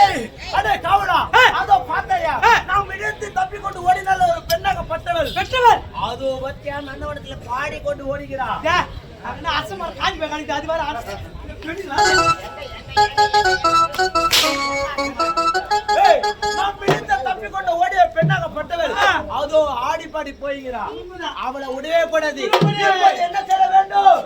ஏய் அடே காவலா? அதோ பாத்தையா? நாம் இடிந்து தப்பி கொண்டு ஓடினால ஒரு பெண்ணாக பட்டவள். பெற்றவள்! அதோ பத்தியா நன்னவனத்துல பாடி கொண்டு ஓடுகிறா அசமா காஞ்சி போய் காணிக்கு அது வேற நாம் இடிந்து கொண்டு ஓடிய பெண்ணாக பட்டவள். அதோ ஆடி பாடி போய்கிறா. அவளை உடவே கூடாது என்ன செய்ய வேண்டும்?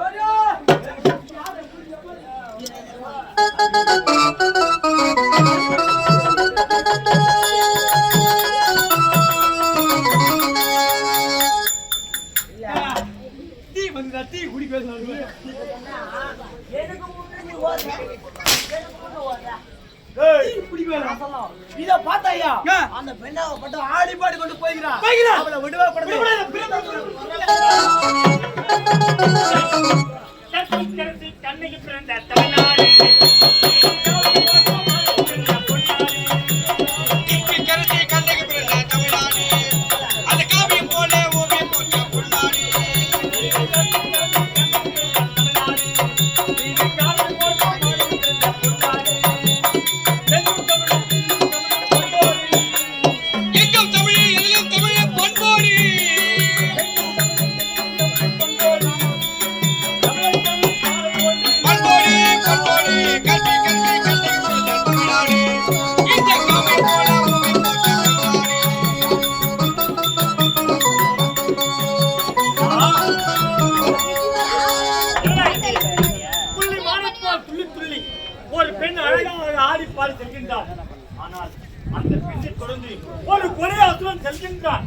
வந்து தட்டி குடி பேசலாம் இத பாத்தாயா அந்த பெண்ணாவை மட்டும் ஆடி பாடி கொண்டு போய்கிறான் அவளை விடுவா படம் தன்னைக்கு பிறந்த தமிழ்நாடு. வந்து ஒரு கொலை அசுரன் செல்கின்றான்.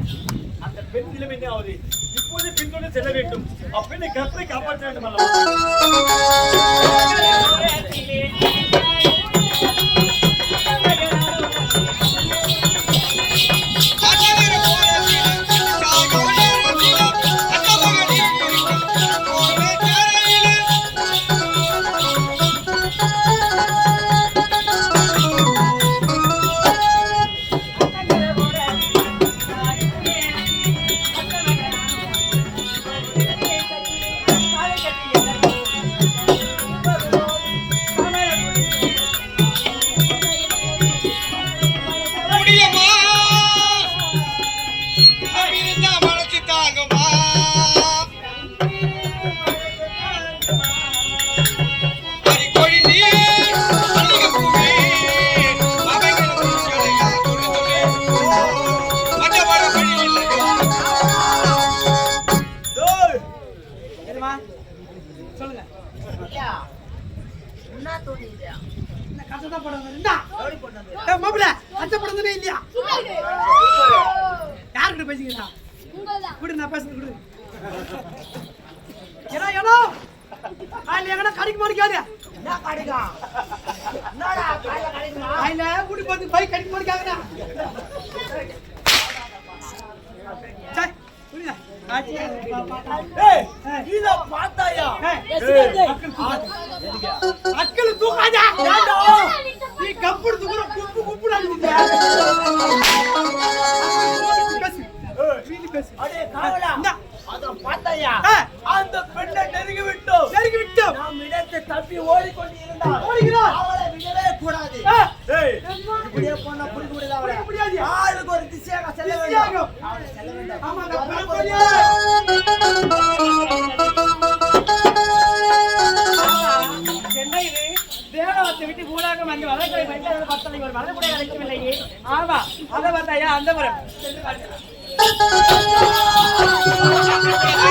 அந்த பெண் நிலைமை என்ன ஆகுது இப்போது பின்தொடர்ந்து செல்ல வேண்டும். அப்பெண்ணை கற்பை காப்பாற்ற வேண்டும் அல்லவா இல்லையா? யாருக்கிட்ட பேசிக்கிறா விடு நான் பேசுறது விடு. ஏடா ஏடா. காலையில எங்கடா கடைக்கு மாடி என்ன கடைக்கா? என்னடா காலையில கடைக்குமா காலையில கூடி போய் பைக் கடைக்கு மாடி கேக்குடா தூக்காதா. நீ கம்பு தூக்குற குப்பு குப்புடா அந்த பெண்ணை நெருங்கி விட்டோம் நெருங்கி தப்பி ஓடிக்கொண்டு இருந்தால் அவளை விடவே கூடாது இப்படியே போனா புரிந்து முடியாது ஆளுக்கு ஒரு திசையாக செல்ல வேண்டும் ஆமா அவர் பத்தலை ஒரு அழைக்கவில்லையே ஆமா அதை பார்த்தாயா அந்த மரம்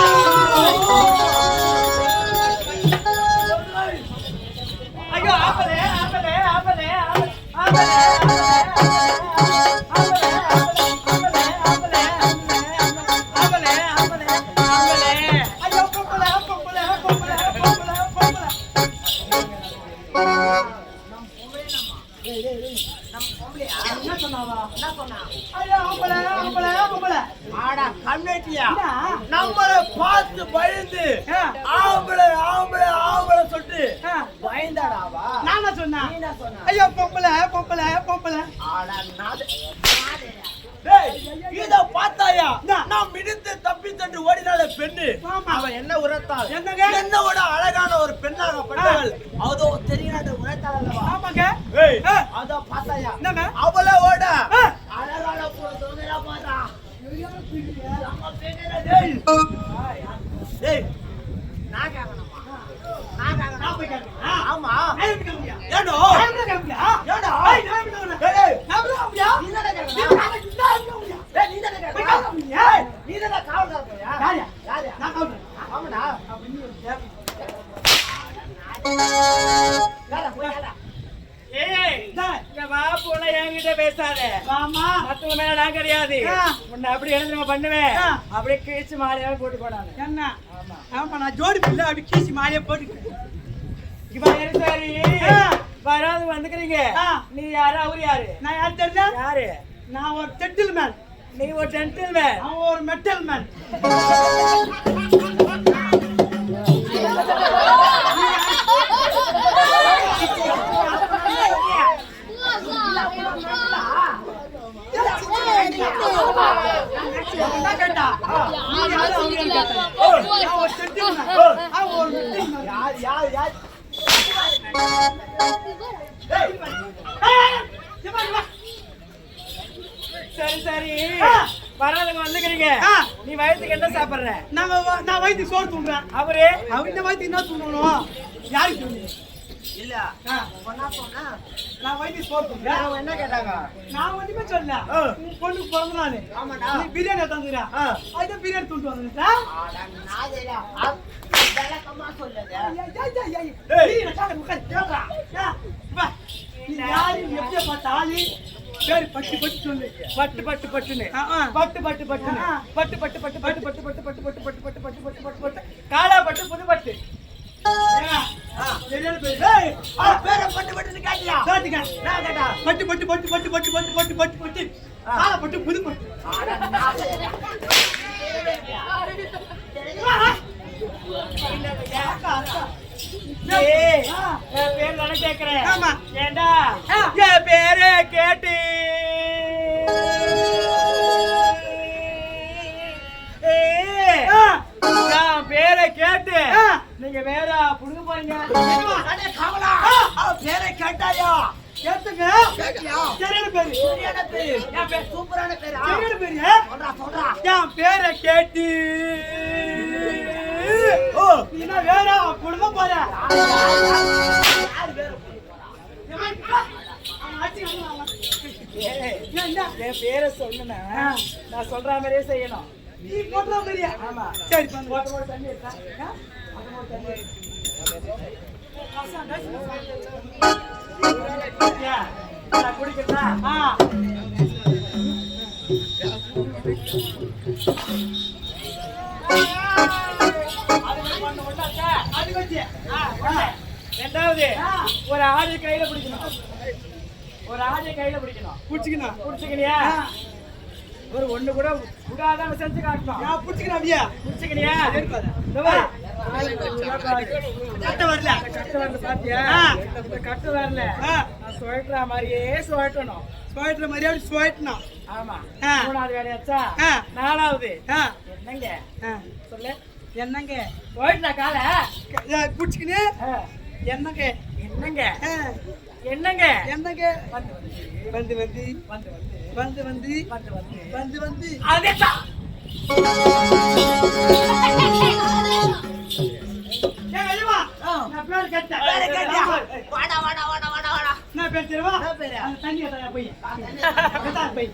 சொன்னாவா? என்ன சொன்னா ஐயோ, பொம்பளை, பொம்பளை, பொம்பளை. ஆடா கண்ணேட்டியா என்ன? நம்மளை பார்த்து பயந்து ஆ. ஆம்பளை ஆம்பளை ஆம்பளை சொல்லிட்டு ஆ, பயந்தாடாவா நான் என்ன சொன்னேன்? நீ என்ன சொன்ன ஐயோ, பொம்பளை, பொம்பளை, பொம்பளை. ஆடா நாது டேய், இத பார்த்தாயா. நாம் இடித்து தப்பி தண்டு ஓடினால பெண்ணு ஆமா. அவ என்ன உரத்தாள் என்னங்க? என்னோட அழகான ஒரு பெண்ணாக பட்டவள் அதோ தெரியாத உரத்தாள் அல்லவா ஆமாங்க. அத பார்த்தாயா என்னங்க? அவளோட காவல்காரன். ஆமாடா. அப்படின்னு பேசாத. மத்தவங்க மேல நான் கிடையாது. உன்னை அப்படி தெரியுமா பண்ணுவேன். அப்படியே கிழிச்சு மாலையாவே போட்டு போனாங்க என்ன? ஆமா, நான் ஜோடி பிள்ளை அப்படி கீசி மாலையை போட்டுக்கிட்டேன். இப்ப யாரு சரி. வராது வந்துக்கிறீங்க. நீ யாரு அவரு யாரு நான் யார் தெரியுதா? யாரு நான் ஒரு செட்டில் மேன் நீ ஒரு ஜென்டில் மேன் அவன் ஒரு மெட்டல் மேன் சரி சரி வராதவங்க வந்துக்கிறீங்க நீ வயிற்றுக்கு என்ன சாப்பிட்ற நான் நான் வயிற்றுக்கு சோறு தூண்டுறேன் அவரு அவர் இந்த வயிற்றுக்கு என்ன தூண்டணும் யாருக்கு தூண்டு இல்ல, சொன்னா சொன்னா. நான் சோறு தூண்டுறேன் அவங்க என்ன கேட்டாங்க நான் ஒண்ணுமே சொல்லல ஆ. உன் பொண்ணுக்கு பிறந்த நாளு ஆமாடா. நீ பிரியாணி ஆ. அதுதான் பிரியாணி தூண்டு வந்துட்டேன் ஆடா, நான் தெரியா. அப்~ விளக்கமா சொல்லுது. பேரு பட்டு பட்டு சொல்லு பட்டு பட்டு பட்டுன்னு ஆ, ஆ. பட்டு பட்டு பட்டுன்னு ஆ. பட்டு பட்டு பட்டு பட்டு பட்டு பட்டு பட்டு பட்டு பட்டு பட்டு பட்டு பட்டு பட்டு பட்டு காலா பட்டு புது பட்டு பேரை பட்டு பட்டுன்னு கேட்டியா? கேட்டுக்க. நான் கேட்டா. பட்டு பட்டு பட்டு பட்டு பட்டு பட்டு பட்டு பட்டு பட்டு காலை பட்டு புது பட்டு ஆடா, ஆமா. கேட்டு ஆ. பேரை கேட்டு ஆ. நீங்க வேற புது பேரை கேட்டாயா? சூப்பரான பேரு? கேட்டு. வேற குடும்பம் போற. என் பேரை சொன்னா நான் சொல்ற மாதிரியே செய்யணும். நீ போடுற மாதிரியா ஆமா. சரி போட்டு போட்டு தண்ணி ரெண்டாவது ஆ. ஒரு ஆடு கையில பிடிக்கணும். ஒரு ஆடு கையில பிடிக்கணும். புடிச்சுக்கணும். பிடிச்சிக்கலையா. ஒரு ஒண்ணு கூட விடாத செஞ்சு காட்டணும். புடிச்சுக்கணும் அப்படியே. பிடிச்சிக்கலையா. கட்ட வரல. கட்டு வரல. பாத்தியா கட்டு வரல சுழட்டுற மாதிரியே சுழட்டணும். சுவாயிட்டுற மாதிரி அப்படி சுவாயிட்டணும் ஆமா. மூணாவது வேலையாச்சா. நாலாவது. என்னங்க? சொல்லு. என்னங்க? சுழட்டின காலை. புடிச்சுக்கின்னு ஆ. என்னங்க? என்னங்க? என்னங்க? என்னங்க? வந்து வந்து. வந்து வந்து. வந்து வந்து. வந்து வந்து. வந்து તેરવા ના પેરા અને તાની તારા ભઈ. તારા ભઈ.